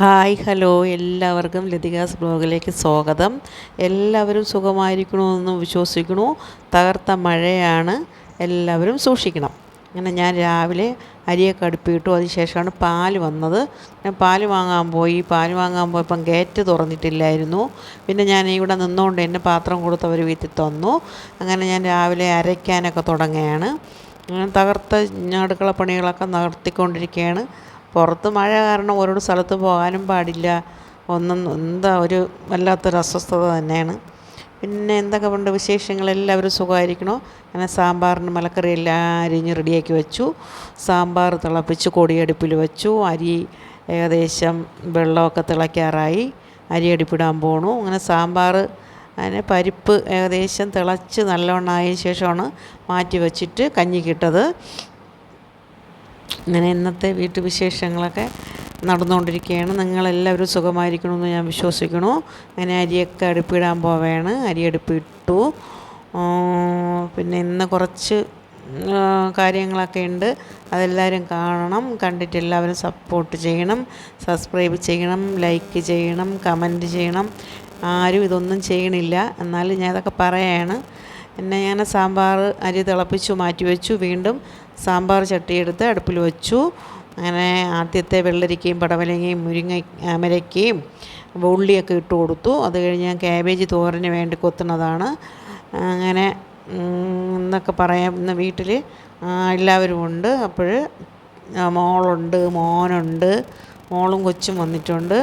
Hi hello. എല്ലാവർക്കും ലതികാസ് ബ്ലോഗിലേക്ക് സ്വാഗതം. എല്ലാവരും സുഖമായിരിക്കണമെന്ന് വിശ്വസിക്കണു തകർത്ത മഴയാണ്. എല്ലാവരും സൂക്ഷിക്കണം. അങ്ങനെ ഞാൻ രാവിലെ അരിയൊക്കെ അടുപ്പിട്ടു അതിനുശേഷമാണ് പാൽ വന്നത്. ഞാൻ പാൽ വാങ്ങാൻ പോയി. പാൽ വാങ്ങാൻ പോയപ്പം ഗേറ്റ് തുറന്നിട്ടില്ലായിരുന്നു. പിന്നെ ഞാൻ ഇവിടെ നിന്നുകൊണ്ട് എന്നെ പാത്രം കൊടുത്തവർ വീട്ടിൽ തന്നു. അങ്ങനെ ഞാൻ രാവിലെ അരയ്ക്കാനൊക്കെ തുടങ്ങുകയാണ്. അങ്ങനെ തകർത്ത അടുക്കള പണികളൊക്കെ നടത്തിക്കൊണ്ടിരിക്കുകയാണ് പുറത്ത് മഴ കാരണം ഓരോട് സ്ഥലത്ത് പോകാനും പാടില്ല. ഒന്നും എന്താ ഒരു വല്ലാത്തൊരു അസ്വസ്ഥത തന്നെയാണ്. പിന്നെ എന്തൊക്കെ ഉണ്ട് വിശേഷങ്ങൾ? എല്ലാവരും സുഖമായിരിക്കണോ? അങ്ങനെ സാമ്പാറിന് മലക്കറി എല്ലാം അരിഞ്ഞ് റെഡിയാക്കി വെച്ചു. സാമ്പാർ തിളപ്പിച്ച് കൊടിയടുപ്പിൽ വെച്ചു. അരി ഏകദേശം വെള്ളമൊക്കെ തിളയ്ക്കാറായി. അരി അടുപ്പിടാൻ പോണു. അങ്ങനെ സാമ്പാർ അതിന് പരിപ്പ് ഏകദേശം തിളച്ച് നല്ലവണ്ണമായ ശേഷമാണ് മാറ്റി വെച്ചിട്ട് കഞ്ഞിക്കിട്ടത് അങ്ങനെ ഇന്നത്തെ വീട്ടുവിശേഷങ്ങളൊക്കെ നടന്നുകൊണ്ടിരിക്കുകയാണ്. നിങ്ങളെല്ലാവരും സുഖമായിരിക്കണമെന്ന് ഞാൻ വിശ്വസിക്കുന്നു. അങ്ങനെ അരിയൊക്കെ അടുപ്പിടാൻ പോവുകയാണ് അരി അടുപ്പിട്ടു. പിന്നെ ഇന്ന് കുറച്ച് കാര്യങ്ങളൊക്കെ ഉണ്ട്. അതെല്ലാവരും കാണണം. കണ്ടിട്ട് എല്ലാവരും സപ്പോർട്ട് ചെയ്യണം. സബ്സ്ക്രൈബ് ചെയ്യണം. ലൈക്ക് ചെയ്യണം. കമന്റ് ചെയ്യണം. ആരും ഇതൊന്നും ചെയ്യണില്ല. എന്നാലും ഞാൻ ഇതൊക്കെ പറയാണ്. പിന്നെ ഞാൻ സാമ്പാർ അരി തിളപ്പിച്ചു മാറ്റി വെച്ചു. വീണ്ടും സാമ്പാർ ചട്ടിയെടുത്ത് അടുപ്പിൽ വെച്ചു. അങ്ങനെ ആദ്യത്തെ വെള്ളരിക്കയും പടവലങ്ങയും മുരിങ്ങ അമരയ്ക്കയും ഉള്ളിയൊക്കെ ഇട്ട് കൊടുത്തു. അത് കഴിഞ്ഞ് ഞാൻ ക്യാബേജ് തോരന് വേണ്ടി കൊത്തുന്നതാണ്. അങ്ങനെ എന്നൊക്കെ പറയാം. വീട്ടിൽ എല്ലാവരും ഉണ്ട്. അപ്പോൾ മോളുണ്ട് മോനുണ്ട് മോളും കൊച്ചും വന്നിട്ടുണ്ട്.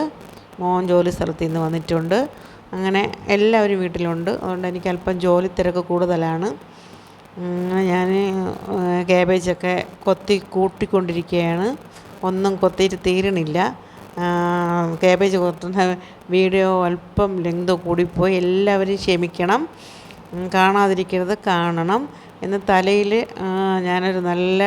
മോൻ ജോലി സ്ഥലത്ത് നിന്ന് വന്നിട്ടുണ്ട്. അങ്ങനെ എല്ലാവരും വീട്ടിലുണ്ട്. അതുകൊണ്ട് എനിക്ക് അല്പം ജോലി തിരക്ക് കൂടുതലാണ്. ഞാൻ കാബേജൊക്കെ കൊത്തി കൂട്ടിക്കൊണ്ടിരിക്കുകയാണ് ഒന്നും കൊത്തിയിട്ട് തീരണില്ല. കാബേജ് കൊത്തുന്ന വീഡിയോ അല്പം ലെങ്ത് കൂടിപ്പോയി. എല്ലാവരും ക്ഷമിക്കണം. കാണാതിരിക്കരുത് കാണണം. എന്ന് തലയിൽ ഞാനൊരു നല്ല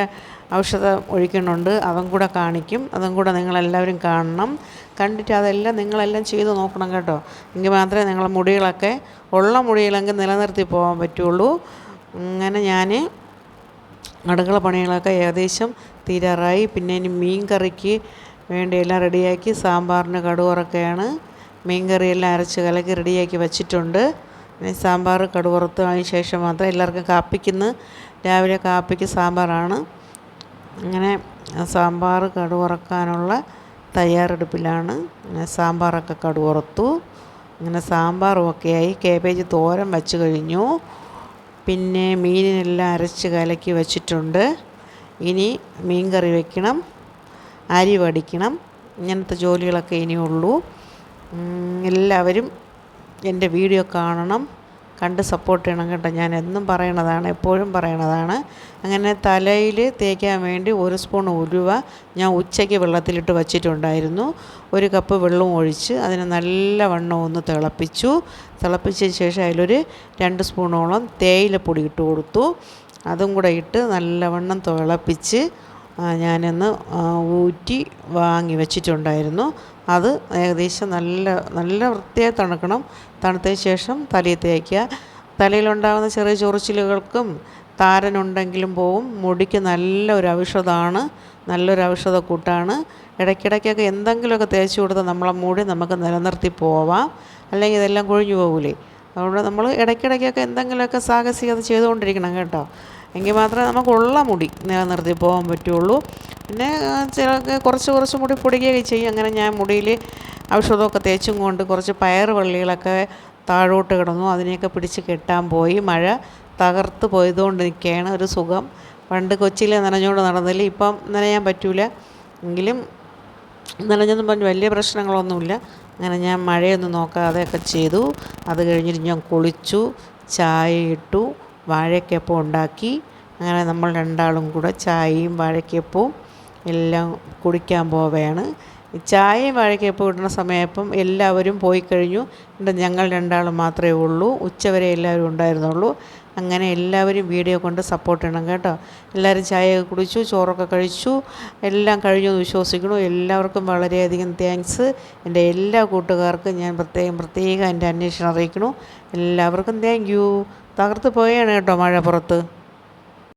ഔഷധം ഒഴിക്കുന്നുണ്ട് അതും കൂടെ കാണിക്കും. അതും കൂടെ നിങ്ങളെല്ലാവരും കാണണം. കണ്ടിട്ട് അതെല്ലാം നിങ്ങളെല്ലാം ചെയ്ത് നോക്കണം കേട്ടോ. എങ്കിൽ മാത്രമേ നിങ്ങളെ മുടികളൊക്കെ ഉള്ള മുടികളെങ്കിൽ നിലനിർത്തി പോകാൻ പറ്റുള്ളൂ. അങ്ങനെ ഞാൻ അടുക്കള പണികളൊക്കെ ഏകദേശം തീരാറായി. പിന്നെ ഇനി മീൻ കറിക്ക് വേണ്ടി എല്ലാം റെഡിയാക്കി സാമ്പാറിന് കടുവറൊക്കെയാണ്. മീൻ കറിയെല്ലാം അരച്ച് കലക്കി റെഡിയാക്കി വച്ചിട്ടുണ്ട്. പിന്നെ സാമ്പാർ കടുവറുത്ത് അതിന് ശേഷം മാത്രം എല്ലാവർക്കും കാപ്പിക്കുന്ന് രാവിലെ കാപ്പിക്ക് സാമ്പാറാണ്. അങ്ങനെ സാമ്പാർ കടുവറക്കാനുള്ള തയ്യാറെടുപ്പിലാണ്. സാമ്പാറൊക്കെ കടുവറുത്തു അങ്ങനെ സാമ്പാറും ഒക്കെയായി കേബേജ് തോരൻ വെച്ച് കഴിഞ്ഞു. പിന്നെ മീനിനെല്ലാം അരച്ച് കലക്കി വച്ചിട്ടുണ്ട്. ഇനി മീൻ കറി വയ്ക്കണം അരി വടിക്കണം. ഇങ്ങനത്തെ ജോലികളൊക്കെ ഇനിയുള്ളൂ. എല്ലാവരും എന്റെ വീഡിയോ കാണണം. കണ്ട് സപ്പോർട്ട് ചെയ്യണം കേട്ടോ. ഞാൻ എന്നും പറയണതാണ് എപ്പോഴും പറയണതാണ്. അങ്ങനെ തലയിൽ തേക്കാൻ വേണ്ടി ഒരു സ്പൂൺ ഉലുവ ഞാൻ ഉച്ചയ്ക്ക് വെള്ളത്തിലിട്ട് വച്ചിട്ടുണ്ടായിരുന്നു. ഒരു കപ്പ് വെള്ളം ഒഴിച്ച് അതിനെ നല്ലവണ്ണം ഒന്ന് തിളപ്പിച്ചു. തിളപ്പിച്ച ശേഷം അതിലൊരു രണ്ട് സ്പൂണോളം തേയില പൊടി ഇട്ട് കൊടുത്തു. അതും കൂടെ ഇട്ട് നല്ലവണ്ണം തിളപ്പിച്ച് ഞാനൊന്ന് ഊറ്റി വാങ്ങി വെച്ചിട്ടുണ്ടായിരുന്നു. അത് ഏകദേശം നല്ല നല്ല വൃത്തിയായി തണുക്കണം. തണുത്തതിന് ശേഷം തലയിൽ തേക്കുക. തലയിലുണ്ടാകുന്ന ചെറിയ ചൊറിച്ചിലുകൾക്കും താരനുണ്ടെങ്കിലും പോവും. മുടിക്ക് നല്ലൊരു ഔഷധമാണ് നല്ലൊരു ഔഷധക്കൂട്ടാണ് ഇടയ്ക്കിടയ്ക്കൊക്കെ എന്തെങ്കിലുമൊക്കെ തേച്ച് കൊടുത്താൽ നമ്മളെ മുടി നമുക്ക് നിലനിർത്തി പോവാം. അല്ലെങ്കിൽ ഇതെല്ലാം കൊഴിഞ്ഞു പോകൂലേ. അതുകൊണ്ട് നമ്മൾ ഇടയ്ക്കിടയ്ക്കൊക്കെ എന്തെങ്കിലുമൊക്കെ സാഹസികത ചെയ്തുകൊണ്ടിരിക്കണം കേട്ടോ. എങ്കിൽ മാത്രമേ നമുക്കുള്ള മുടി നിലനിർത്തി പോകാൻ പറ്റുള്ളൂ. പിന്നെ ചില കുറച്ച് കുറച്ച് മുടി പൊടിക്കുകയൊക്കെ ചെയ്യും. അങ്ങനെ ഞാൻ മുടിയിൽ ഔഷധമൊക്കെ തേച്ചും കൊണ്ട് കുറച്ച് പയർ വള്ളികളൊക്കെ താഴോട്ട് കിടന്നു. അതിനെയൊക്കെ പിടിച്ച് കെട്ടാൻ പോയി. മഴ തകർത്ത് പോയതുകൊണ്ട് നിൽക്കുകയാണ്. ഒരു സുഖം. പണ്ട് കൊച്ചിയിൽ നനഞ്ഞുകൊണ്ട് നടന്നില്ല. ഇപ്പം നനയാൻ പറ്റൂല. എങ്കിലും നനഞ്ഞെന്ന് പറഞ്ഞ് വലിയ പ്രശ്നങ്ങളൊന്നുമില്ല. അങ്ങനെ ഞാൻ മഴയൊന്നും നോക്കാതെയൊക്കെ ചെയ്തു. അത് കഴിഞ്ഞിട്ട് ഞാൻ കുളിച്ചു ചായ ഇട്ടു. വാഴയ്ക്കപ്പം ഉണ്ടാക്കി. അങ്ങനെ നമ്മൾ രണ്ടാളും കൂടെ ചായയും വാഴക്കപ്പവും എല്ലാം കുടിക്കാൻ പോവുകയാണ്. ചായയും വാഴക്കപ്പം ഇടുന്ന സമയപ്പം എല്ലാവരും പോയി കഴിഞ്ഞു. എന്നിട്ട് ഞങ്ങൾ രണ്ടാളും മാത്രമേ ഉള്ളൂ. ഉച്ചവരെ എല്ലാവരും ഉണ്ടായിരുന്നുള്ളൂ. അങ്ങനെ എല്ലാവരും വീഡിയോ കൊണ്ട് സപ്പോർട്ട് ചെയ്യണം കേട്ടോ. എല്ലാവരും ചായയൊക്കെ കുടിച്ചു ചോറൊക്കെ കഴിച്ചു. എല്ലാം കഴിഞ്ഞു എന്ന് വിശ്വസിക്കുന്നു. എല്ലാവർക്കും വളരെയധികം താങ്ക്സ് എന്റെ എല്ലാ കൂട്ടുകാർക്കും ഞാൻ പ്രത്യേകം പ്രത്യേകം എന്റെ അന്വേഷണം അറിയിക്കണു എല്ലാവർക്കും താങ്ക് തകർത്ത് പോയാണ് കേട്ടോ മഴ പുറത്ത്.